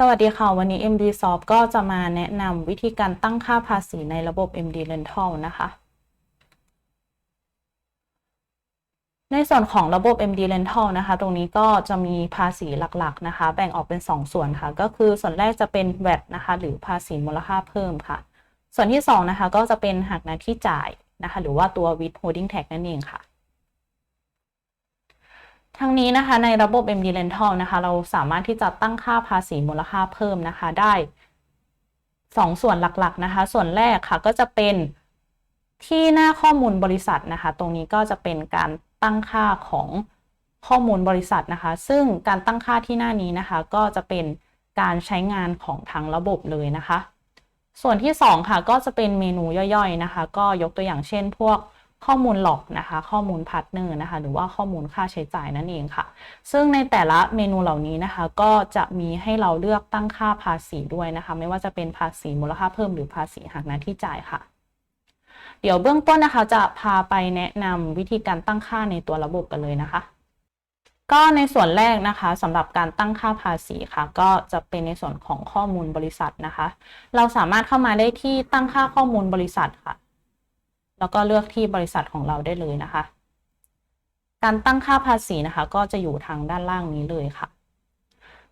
สวัสดีค่ะ วันนี้ MD Soft ก็จะมาแนะนำวิธีการตั้งค่าภาษีในระบบ MD Rental นะคะ ในส่วนของระบบ MD Rental นะคะ ตรงนี้ก็จะมีภาษีหลักๆนะคะ แบ่งออกเป็น 2 ส่วนค่ะ ก็คือส่วนแรกจะเป็น VAT นะคะ หรือภาษีมูลค่าเพิ่มค่ะ ส่วนที่ 2 นะคะ ก็จะเป็นหักหน้าที่จ่ายนะคะ หรือว่าตัว withholding tax นั่นเองค่ะ ทั้งนี้นะคะในระบบ MD Rental นะคะเราสามารถที่จะตั้งค่าภาษีมูลค่าเพิ่มนะคะได้ 2 ส่วนหลักๆนะคะ ส่วนแรกค่ะก็จะเป็นที่หน้าข้อมูลบริษัทนะคะ ตรงนี้ก็จะเป็นการตั้งค่าของข้อมูลบริษัทนะคะ ซึ่งการตั้งค่าที่หน้านี้นะคะ ก็จะเป็นการใช้งานของทางระบบเลยนะคะ ส่วนที่ 2 ค่ะก็จะเป็นเมนูย่อยๆนะคะ ก็ยกตัวอย่างเช่น พวก ข้อมูลหลอกนะคะ ข้อมูลพาร์ทเนอร์นะคะ หรือว่าข้อมูลค่าใช้จ่ายนั่นเองค่ะ ซึ่งในแต่ละเมนูเหล่านี้นะคะ ก็จะมีให้เราเลือกตั้งค่าภาษีด้วยนะคะ ไม่ว่าจะเป็นภาษีมูลค่าเพิ่มหรือภาษีหักหน้าที่จ่ายค่ะ เดี๋ยวเบื้องต้นนะคะ จะพาไปแนะนำวิธีการตั้งค่าในตัวระบบกันเลยนะคะก็ในส่วนแรกนะคะสำหรับการตั้งค่าภาษีค่ะ ก็จะเป็นในส่วนของข้อมูลบริษัทนะคะ เราสามารถเข้ามาได้ที่ตั้งค่าข้อมูลบริษัทค่ะ แล้วก็เลือกที่บริษัทของเราได้เลยนะคะ การตั้งค่าภาษีนะคะ ก็จะอยู่ทางด้านล่างนี้เลยค่ะ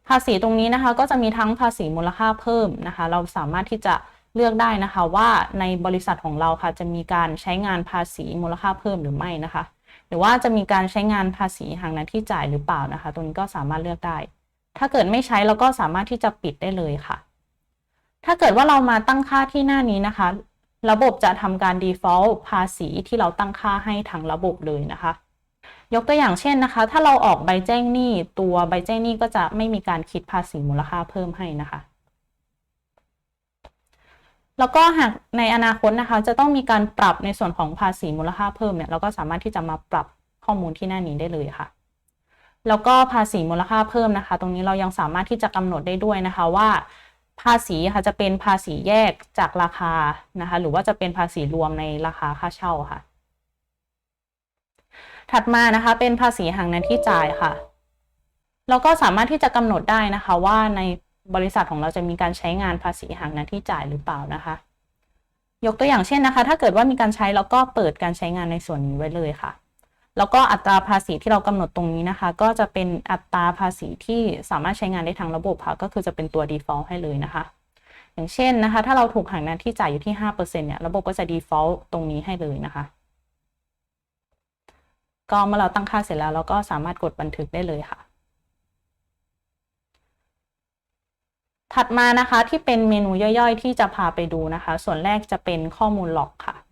ภาษีตรงนี้นะคะ ก็จะมีทั้งภาษีมูลค่าเพิ่มนะคะ เราสามารถที่จะเลือกได้นะคะ ว่าในบริษัทของเราค่ะ จะมีการใช้งานภาษีมูลค่าเพิ่มหรือไม่นะคะ หรือว่าจะมีการใช้งานภาษีหักหน้าที่จ่ายหรือเปล่านะคะ ตรงนี้ก็สามารถเลือกได้ ถ้าเกิดไม่ใช้เราก็สามารถที่จะปิดได้เลยค่ะ ถ้าเกิดว่าเรามาตั้งค่าที่หน้านี้นะคะ ระบบจะทำการ default ภาษีที่เราตั้งค่าให้ทางระบบเลยนะคะ ยกตัวอย่างเช่นนะคะ ถ้าเราออกใบแจ้งหนี้ตัวใบแจ้งหนี้ก็จะไม่มีการคิดภาษีมูลค่าเพิ่มให้นะคะแล้วก็หากในอนาคตนะคะ จะต้องมีการปรับในส่วนของภาษีมูลค่าเพิ่มเนี่ยเราก็สามารถที่จะมาปรับข้อมูลที่หน้านี้ได้เลยค่ะ แล้วก็ภาษีมูลค่าเพิ่มนะคะ ตรงนี้เรายังสามารถที่จะกำหนดได้ด้วยนะคะว่า ภาษีค่ะจะเป็นภาษีแยกจากราคานะคะ หรือว่าจะเป็นภาษีรวมในราคาค่าเช่าค่ะ ถัดมานะคะเป็นภาษีหักหน้าที่จ่ายค่ะ เราก็สามารถที่จะกำหนดได้นะคะว่าในบริษัทของเราจะมีการใช้งานภาษีหักหน้าที่จ่ายหรือเปล่านะคะ ยกตัวอย่างเช่นนะคะ ถ้าเกิดว่ามีการใช้เราก็เปิดการใช้งานในส่วนนี้ไว้เลยค่ะ แล้วก็อัตราภาษีที่เรากำหนดตรงนี้นะคะ ก็จะเป็นอัตราภาษีที่สามารถใช้งานได้ทางระบบค่ะก็คือจะเป็นตัว default ให้เลยนะคะ อย่างเช่นนะคะ ถ้าเราถูกหักหน้าที่จ่ายอยู่ที่5%เนี่ยระบบก็จะ default ตรงนี้ให้เลยนะคะ ก็เมื่อเราตั้งค่าเสร็จแล้วเราก็สามารถกดบันทึกได้เลยค่ะ ถัดมานะคะที่เป็นเมนูย่อยๆ ที่จะพาไปดูนะคะ ส่วนแรกจะเป็นข้อมูลหลอกค่ะ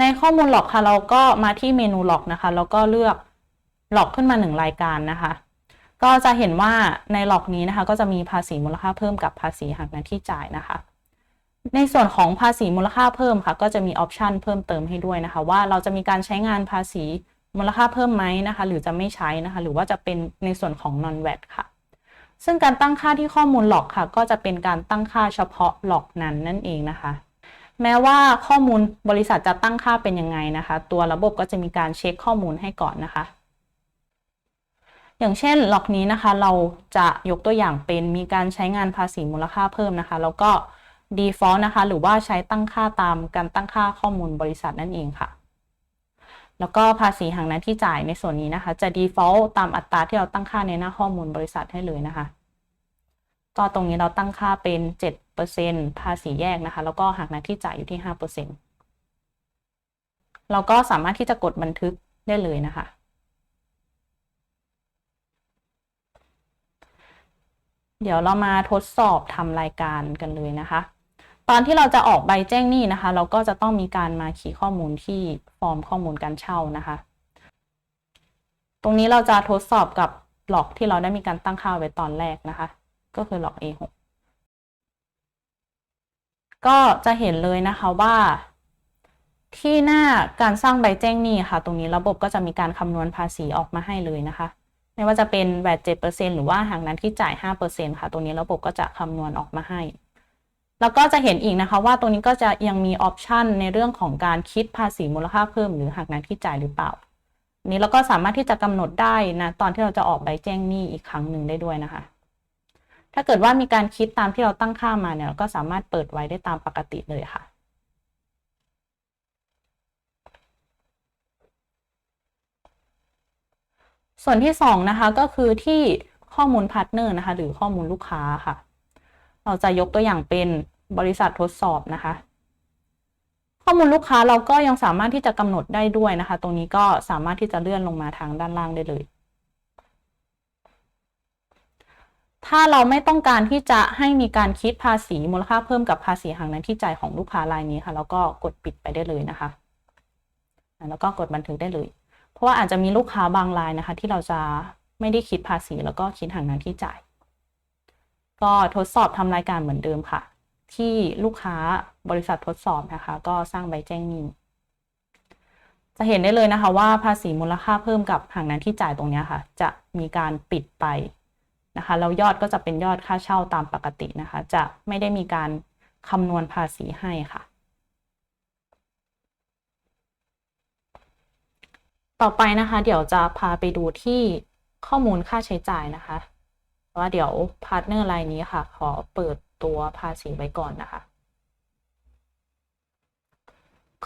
ในข้อมูลหลอกค่ะ เราก็มาที่เมนูหลอกนะคะ แล้วก็เลือกหลอกขึ้นมาหนึ่งรายการนะคะ ก็จะเห็นว่าในหลอกนี้นะคะ ก็จะมีภาษีมูลค่าเพิ่มกับภาษีหักหน้าที่จ่ายนะคะ ในส่วนของภาษีมูลค่าเพิ่มค่ะ ก็จะมีออปชันเพิ่มเติมให้ด้วยนะคะ ว่าเราจะมีการใช้งานภาษีมูลค่าเพิ่มไหมนะคะ หรือจะไม่ใช้นะคะ หรือว่าจะเป็นในส่วนของ non VAT ค่ะ ซึ่งการตั้งค่าที่ข้อมูลหลอกค่ะ ก็จะเป็นการตั้งค่าเฉพาะหลอกนั้นนั่นเองนะคะ แม้ว่าข้อมูลบริษัทจะตั้งค่าเป็นยังไงนะคะ ตัวระบบก็จะมีการเช็คข้อมูลให้ก่อนนะคะ อย่างเช่นหลอกนี้นะคะ เราจะยกตัวอย่างเป็นมีการใช้งานภาษีมูลค่าเพิ่มนะคะ แล้วก็ default นะคะ หรือว่าใช้ตั้งค่าตามการตั้งค่าข้อมูลบริษัทนั่นเองค่ะ แล้วก็ภาษีหักหน้าที่จ่ายในส่วนนี้นะคะ จะ default ตามอัตราที่เราตั้งค่าในหน้าข้อมูลบริษัทให้เลยนะคะ ก็ตรงนี้เราตั้งค่าเป็น 7 ภาษีแยกนะคะ แล้วก็หักหน้าที่จ่ายอยู่ที่ 5%เราก็สามารถที่จะกดบันทึกได้เลยนะคะ เดี๋ยวเรามาทดสอบทำรายการกันเลยนะคะ ตอนที่เราจะออกใบแจ้งหนี้นะคะ เราก็จะต้องมีการมาคีย์ข้อมูลที่ฟอร์มข้อมูลการเช่านะคะ ตรงนี้เราจะทดสอบกับหลอกที่เราได้มีการตั้งค่าไว้ตอนแรกนะคะ ก็คือหลอก A6 ก็จะเห็นเลยนะคะว่า ที่หน้าการสร้างใบแจ้งหนี้ค่ะ ตรงนี้ระบบก็จะมีการคำนวณภาษีออกมาให้เลยนะคะ ไม่ว่าจะเป็นแวด7%หรือว่าหักนั้นที่จ่าย5%ค่ะ ตรงนี้ระบบก็จะคำนวณออกมาให้ แล้วก็จะเห็นอีกนะคะว่าตรงนี้ก็จะยังมีออปชันในเรื่องของการคิดภาษีมูลค่าเพิ่มหรือหักนั้นที่จ่ายหรือเปล่านี้เราก็สามารถที่จะกำหนดได้นะตอนที่เราจะออกใบแจ้งหนี้อีกครั้งหนึ่งได้ด้วยนะคะ ถ้าเกิดว่ามีการคิดตามที่เราตั้งค่ามาเนี่ยเราก็สามารถเปิดไว้ได้ตามปกติเลยค่ะ ส่วนที่สองนะคะก็คือที่ข้อมูลพาร์ทเนอร์นะคะ หรือข้อมูลลูกค้าค่ะ เราจะยกตัวอย่างเป็นบริษัททดสอบนะคะ ข้อมูลลูกค้าเราก็ยังสามารถที่จะกำหนดได้ด้วยนะคะ ตรงนี้ก็สามารถที่จะเลื่อนลงมาทางด้านล่างได้เลย ถ้าเราไม่ต้องการที่จะให้มีการคิดภาษีมูลค่าเพิ่มกับภาษีหางนั้นที่จ่ายของลูกค้ารายนี้ค่ะ แล้วก็กดปิดไปได้เลยนะคะ แล้วก็กดบันทึกได้เลย เพราะว่าอาจจะมีลูกค้าบางรายนะคะ ที่เราจะไม่ได้คิดภาษีแล้วก็คิดหางนั้นที่จ่าย ก็ทดสอบทำรายการเหมือนเดิมค่ะ ที่ลูกค้าบริษัททดสอบนะคะ ก็สร้างใบแจ้งหนี้จะเห็นได้เลยนะคะว่าภาษีมูลค่าเพิ่มกับหางนั้นที่จ่ายตรงนี้ค่ะ จะมีการปิดไป นะคะแล้วยอดก็จะเป็นยอดค่าเช่าตามปกตินะคะ จะไม่ได้มีการคำนวณภาษีให้ค่ะ ต่อไปนะคะ เดี๋ยวจะพาไปดูที่ข้อมูลค่าใช้จ่ายนะคะว่าเดี๋ยวพาร์ทเนอร์รายนี้ค่ะ ขอเปิดตัวภาษีไว้ก่อนนะคะ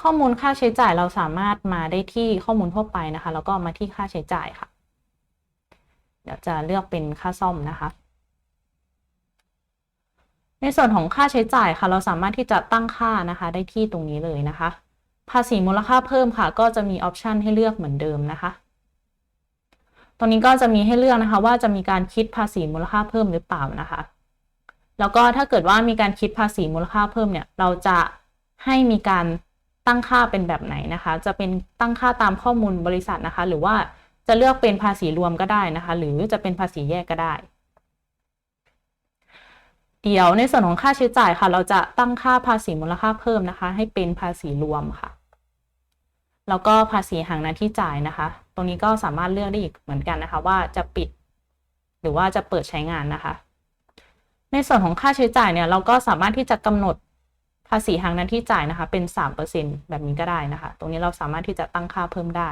ข้อมูลค่าใช้จ่ายเราสามารถมาได้ที่ข้อมูลทั่วไปนะคะ แล้วก็มาที่ค่าใช้จ่ายค่ะ ดี๋ยวจะเลือกเป็นค่าซ่อมนะคะ ในส่วนของค่าใช้จ่ายค่ะ เราสามารถที่จะตั้งค่านะคะ ได้ที่ตรงนี้เลยนะคะ ภาษีมูลค่าเพิ่มค่ะ ก็จะมีออปชันให้เลือกเหมือนเดิมนะคะ ตรงนี้ก็จะมีให้เลือกนะคะ ว่าจะมีการคิดภาษีมูลค่าเพิ่มหรือเปล่านะคะ แล้วก็ถ้าเกิดว่ามีการคิดภาษีมูลค่าเพิ่มเนี่ย เราจะให้มีการตั้งค่าเป็นแบบไหนนะคะ จะเป็นตั้งค่าตามข้อมูลบริษัทนะคะ หรือว่า จะเลือกเป็นภาษีรวมก็ได้นะคะ หรือจะเป็นภาษีแยกก็ได้ เดี๋ยวในส่วนของค่าใช้จ่ายค่ะ เราจะตั้งค่าภาษีมูลค่าเพิ่มนะคะ ให้เป็นภาษีรวมค่ะ แล้วก็ภาษีหางหน้าที่จ่ายนะคะ ตรงนี้ก็สามารถเลือกได้อีกเหมือนกันนะคะ ว่าจะปิด หรือว่าจะเปิดใช้งานนะคะ ในส่วนของค่าใช้จ่ายเนี่ย เราก็สามารถที่จะกำหนดภาษีหางหน้าที่จ่ายนะคะ เป็นสามเปอร์เซ็นแบบนี้ก็ได้นะคะ ตรงนี้เราสามารถที่จะตั้งค่าเพิ่มได้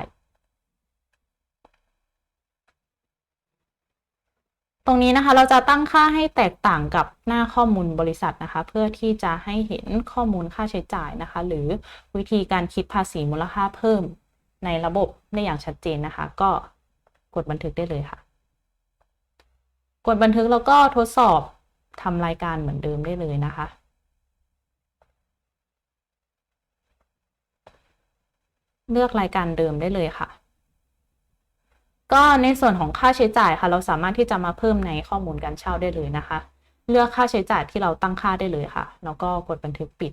ตรงนี้นะคะเราจะตั้งค่าให้แตกต่างกับหน้าข้อมูลบริษัทนะคะ เพื่อที่จะให้เห็นข้อมูลค่าใช้จ่ายนะคะ หรือวิธีการคิดภาษีมูลค่าเพิ่มในระบบได้อย่างชัดเจนนะคะ ก็กดบันทึกได้เลยค่ะ กดบันทึกแล้วก็ทดสอบทำรายการเหมือนเดิมได้เลยนะคะ เลือกรายการเดิมได้เลยค่ะ ก็ในส่วนของค่าใช้จ่ายค่ะ เราสามารถที่จะมาเพิ่มในข้อมูลการเช่าได้เลยนะคะ เลือกค่าใช้จ่ายที่เราตั้งค่าได้เลยค่ะ แล้วก็กดบันทึกปิด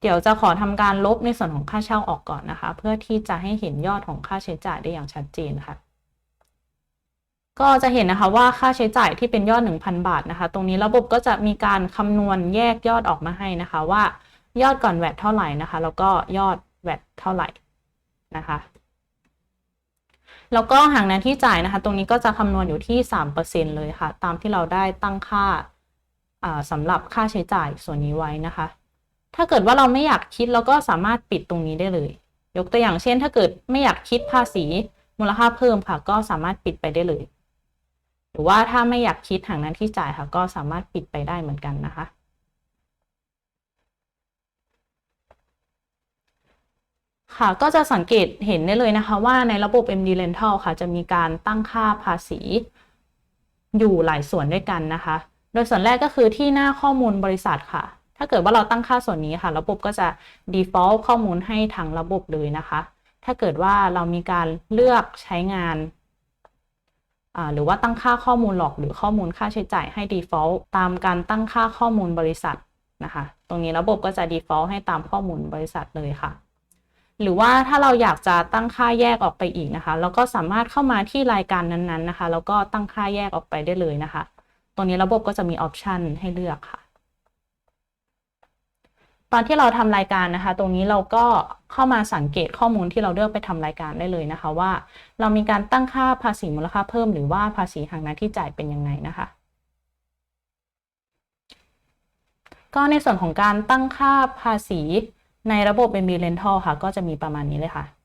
เดี๋ยวจะขอทำการลบในส่วนของค่าเช่าออกก่อนนะคะ เพื่อที่จะให้เห็นยอดของค่าใช้จ่ายได้อย่างชัดเจนค่ะก็จะเห็นนะคะว่าค่าใช้จ่ายที่เป็นยอด 1,000 บาทนะคะ ตรงนี้ระบบก็จะมีการคำนวณแยกยอดออกมาให้นะคะว่า ยอดก่อนแวดเท่าไหร่นะคะ แล้วก็ยอดแวดเท่าไหร่นะคะแล้วก็หางนั้นที่จ่ายนะคะ ตรงนี้ก็จะคำนวณอยู่ที่ 3%เลยค่ะ ตามที่เราได้ตั้งค่าสำหรับค่าใช้จ่ายส่วนนี้ไว้นะคะ ถ้าเกิดว่าเราไม่อยากคิดเราก็สามารถปิดตรงนี้ได้เลย ยกตัวอย่างเช่น ถ้าเกิดไม่อยากคิดภาษีมูลค่าเพิ่มค่ะ ก็สามารถปิดไปได้เลย หรือว่าถ้าไม่อยากคิดหางนั้นที่จ่ายค่ะ ก็สามารถปิดไปได้เหมือนกันนะคะ ค่ะ ก็จะสังเกตเห็นได้เลยนะคะว่าในระบบ MD Rental ค่ะ จะมีการตั้งค่าภาษี อยู่หลายส่วนด้วยกันนะคะ โดยส่วนแรกก็คือที่หน้าข้อมูลบริษัทค่ะ ถ้าเกิดว่าเราตั้งค่าส่วนนี้ค่ะ ระบบก็จะ default ข้อมูลให้ทางระบบเลยนะคะ ถ้าเกิดว่าเรามีการเลือกใช้งานหรือว่าตั้งค่าข้อมูลหลอกหรือข้อมูลค่าใช้จ่ายให้ default ตามการตั้งค่าข้อมูลบริษัทนะคะ ตรงนี้ระบบก็จะ default ให้ตามข้อมูลบริษัทเลยค่ะ หรือว่าถ้าเราอยากจะตั้งค่าแยกออกไปอีกนะคะ เราก็สามารถเข้ามาที่รายการนั้นๆนะคะ แล้วก็ตั้งค่าแยกออกไปได้เลยนะคะ ตรงนี้ระบบก็จะมีออปชันให้เลือกค่ะ ตอนที่เราทำรายการนะคะ ตรงนี้เราก็เข้ามาสังเกตข้อมูลที่เราเลือกไปทำรายการได้เลยนะคะ ว่า เรามีการตั้งค่าภาษีมูลค่าเพิ่มหรือว่าภาษีหางหน้าที่จ่ายเป็นยังไงนะคะก็ในส่วนของการตั้งค่าภาษี ในระบบ MB Rental ค่ะ ก็จะมีประมาณนี้เลยค่ะ